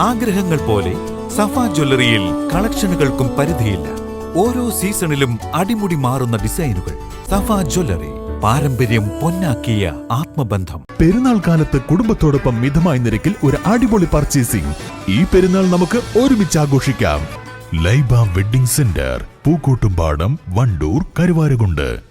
ആഗ്രഹങ്ങൾ പോലെ സഫ ജ്വല്ലറിയിൽ കളക്ഷനുകൾക്കും പരിധിയില്ല. ഓരോ സീസണിലും അടിമുടി മാറുന്ന ഡിസൈനുകൾ. സഫ ജ്വല്ലറി പാരമ്പര്യം പൊന്നാക്കിയ ആത്മബന്ധം. പെരുന്നാൾ കാലത്ത് കുടുംബത്തോടൊപ്പം മിതമായ നിരക്കിൽ ഒരു അടിപൊളി പർച്ചേസിംഗ്. ഈ പെരുന്നാൾ നമുക്ക് ഒരുമിച്ച് ആഘോഷിക്കാം. Laiba wedding centre Pookkottumpadam Wandoor Karuvarakundu.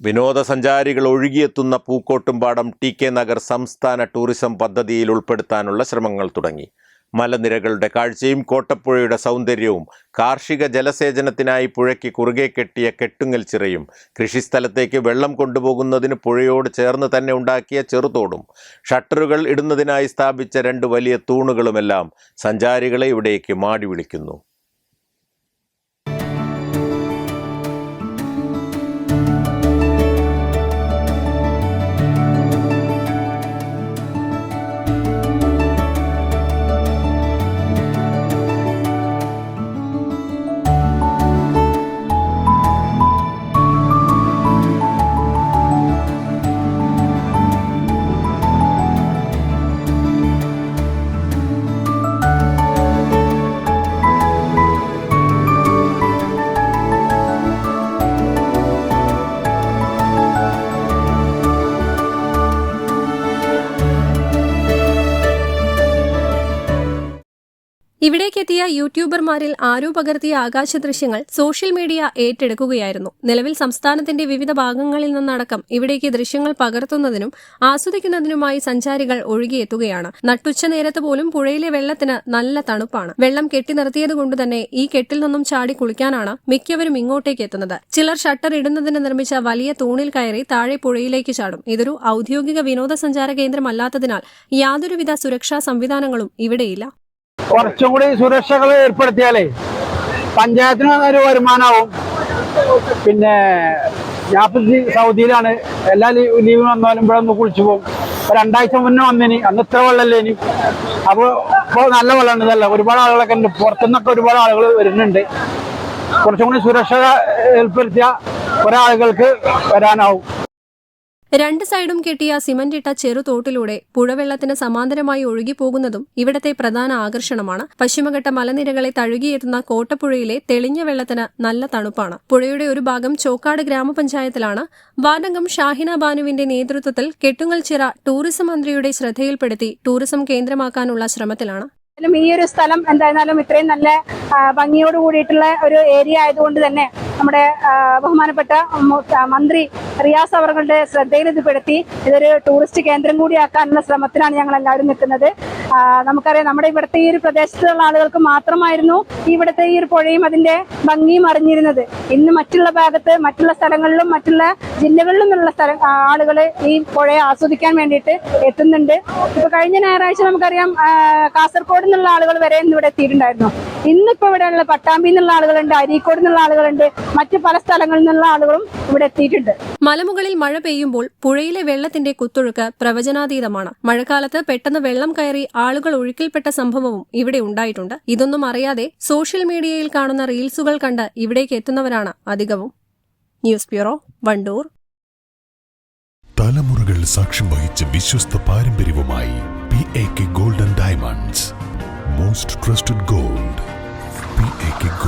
വിനോദസഞ്ചാരികൾ ഒഴുകിയെത്തുന്ന പൂക്കോട്ടുംപാടം ടി കെ നഗർ സംസ്ഥാന ടൂറിസം പദ്ധതിയിൽ ഉൾപ്പെടുത്താനുള്ള ശ്രമങ്ങൾ തുടങ്ങി. മലനിരകളുടെ കാഴ്ചയും കോട്ടപ്പുഴയുടെ സൗന്ദര്യവും കാർഷിക ജലസേചനത്തിനായി പുഴയ്ക്ക് കുറുകെ കെട്ടിയ കെട്ടുങ്ങൽ ചിറയും കൃഷിസ്ഥലത്തേക്ക് വെള്ളം കൊണ്ടുപോകുന്നതിന് പുഴയോട് ചേർന്ന് തന്നെ ഉണ്ടാക്കിയ ചെറുതോടും ഷട്ടറുകൾ ഇടുന്നതിനായി സ്ഥാപിച്ച രണ്ട് വലിയ തൂണുകളുമെല്ലാം സഞ്ചാരികളെ ഇവിടേക്ക് മാടി വിളിക്കുന്നു. ഇവിടേക്കെത്തിയ യൂട്യൂബർമാരിൽ ആരോ പകർത്തിയ ആകാശ ദൃശ്യങ്ങൾ സോഷ്യൽ മീഡിയ ഏറ്റെടുക്കുകയായിരുന്നു. നിലവിൽ സംസ്ഥാനത്തിന്റെ വിവിധ ഭാഗങ്ങളിൽ നിന്നടക്കം ഇവിടേക്ക് ദൃശ്യങ്ങൾ പകർത്തുന്നതിനും ആസ്വദിക്കുന്നതിനുമായി സഞ്ചാരികൾ ഒഴുകിയെത്തുകയാണ്. നട്ടുച്ച നേരത്ത് പോലും പുഴയിലെ വെള്ളത്തിന് നല്ല തണുപ്പാണ്. വെള്ളം കെട്ടി നിർത്തിയതുകൊണ്ട് തന്നെ ഈ കെട്ടിൽ നിന്നും ചാടി കുളിക്കാനാണ് മിക്കവരും ഇങ്ങോട്ടേക്ക് എത്തുന്നത്. ചിലർ ഷട്ടർ ഇടുന്നതിന് നിർമ്മിച്ച വലിയ തൂണിൽ കയറി താഴെ പുഴയിലേക്ക് ചാടും. ഇതൊരു ഔദ്യോഗിക വിനോദസഞ്ചാര കേന്ദ്രമല്ലാത്തതിനാൽ യാതൊരുവിധ സുരക്ഷാ സംവിധാനങ്ങളും ഇവിടെയില്ല. കുറച്ചും കൂടി സുരക്ഷകൾ ഏർപ്പെടുത്തിയാലേ പഞ്ചായത്തിന് ഒരു വരുമാനമാവും പിന്നെ ഞാൻ സൗദിയിലാണ് എല്ലാ ലീവ് ലീവ് വന്നാലും ഇവിടെ ഒന്ന് കുളിച്ചു പോകും. രണ്ടാഴ്ച മുന്നേ വന്നിനി അന്ന് ഇത്ര വെള്ളമല്ലേ ഇനി. അപ്പോൾ ഇപ്പോൾ നല്ല വെള്ളമുണ്ട് ഇതല്ല. ഒരുപാട് ആളുകളൊക്കെ ഉണ്ട്. പുറത്തുനിന്നൊക്കെ ഒരുപാട് ആളുകൾ വരുന്നുണ്ട്. കുറച്ചും കൂടി സുരക്ഷ ഏർപ്പെടുത്തിയ ഒരാളുകൾക്ക് വരാനാവും. രണ്ട് സൈഡും കെട്ടിയ സിമന്റ് ഇട്ട ചെറുതോട്ടിലൂടെ പുഴവെള്ളത്തിന് സമാന്തരമായി ഒഴുകിപ്പോകുന്നതും ഇവിടത്തെ പ്രധാന ആകർഷണമാണ്. പശ്ചിമഘട്ട മലനിരകളെ തഴുകിയെത്തുന്ന കോട്ടപ്പുഴയിലെ തെളിഞ്ഞ വെള്ളത്തിന് നല്ല തണുപ്പാണ്. പുഴയുടെ ഒരു ഭാഗം ചോക്കാട് ഗ്രാമപഞ്ചായത്തിലാണ്. വാർഡംഗം ഷാഹിന ബാനുവിന്റെ നേതൃത്വത്തിൽ കെട്ടുങ്ങൽ ചിറ ടൂറിസം മന്ത്രിയുടെ ശ്രദ്ധയിൽപ്പെടുത്തി ടൂറിസം കേന്ദ്രമാക്കാനുള്ള ശ്രമത്തിലാണ്. ഈ ഒരു സ്ഥലം എന്തായിരുന്നാലും ഇത്രയും നല്ല ഭംഗിയോട് കൂടിയിട്ടുള്ള ഒരു ഏരിയ ആയതുകൊണ്ട് തന്നെ നമ്മുടെ ബഹുമാനപ്പെട്ട മന്ത്രി റിയാസ് അവർകളുടെ ശ്രദ്ധയിൽ ഇത് ഇതൊരു ടൂറിസ്റ്റ് കേന്ദ്രം കൂടിയാക്കാനുള്ള ശ്രമത്തിലാണ് ഞങ്ങൾ എല്ലാവരും നിൽക്കുന്നത് നമുക്കറിയാം നമ്മുടെ ഇവിടുത്തെ ഈ ഒരു പ്രദേശത്തുള്ള ആളുകൾക്ക് മാത്രമായിരുന്നു ഇവിടുത്തെ ഈ ഒരു പുഴയും അതിന്റെ ഭംഗിയും അറിഞ്ഞിരുന്നത്. ഇന്ന് മറ്റുള്ള ഭാഗത്ത് മറ്റുള്ള സ്ഥലങ്ങളിലും മറ്റുള്ള ജില്ലകളിലും നിന്നുള്ള സ്ഥല ആളുകൾ ഈ പുഴയെ ആസ്വദിക്കാൻ വേണ്ടിയിട്ട് എത്തുന്നുണ്ട്. ഇപ്പൊ കഴിഞ്ഞ ഞായറാഴ്ച നമുക്കറിയാം കാസർഗോഡ് നിന്നുള്ള ആളുകൾ വരെ ഇന്ന് ഇവിടെ എത്തിയിട്ടുണ്ടായിരുന്നു. ഇന്നിപ്പോ ഇവിടെ ഉള്ള പട്ടാമ്പി നിന്നുള്ള ആളുകളുണ്ട് അരീക്കോട് നിന്നുള്ള ആളുകളുണ്ട് മറ്റു പല സ്ഥലങ്ങളിൽ നിന്നുള്ള ആളുകളും ഇവിടെ എത്തിയിട്ടുണ്ട്. മലമുകളിൽ മഴ പെയ്യുമ്പോൾ പുഴയിലെ വെള്ളത്തിന്റെ കുത്തൊഴുക്ക് പ്രവചനാതീതമാണ്. മഴക്കാലത്ത് പെട്ടെന്ന് വെള്ളം കയറി ആളുകൾ ഒഴുക്കിൽപ്പെട്ട സംഭവവും ഇവിടെ ഉണ്ടായിട്ടുണ്ട്. ഇതൊന്നും അറിയാതെ സോഷ്യൽ മീഡിയയിൽ കാണുന്ന റീൽസുകൾ കണ്ട് ഇവിടേക്ക് എത്തുന്നവരാണ് അധികവും. News bureau Wandoor. തലമുറകൾ സാക്ഷ്യം വഹിച്ച വിശ്വസ്ത പാരമ്പര്യവുമായി P A K golden diamonds most trusted gold K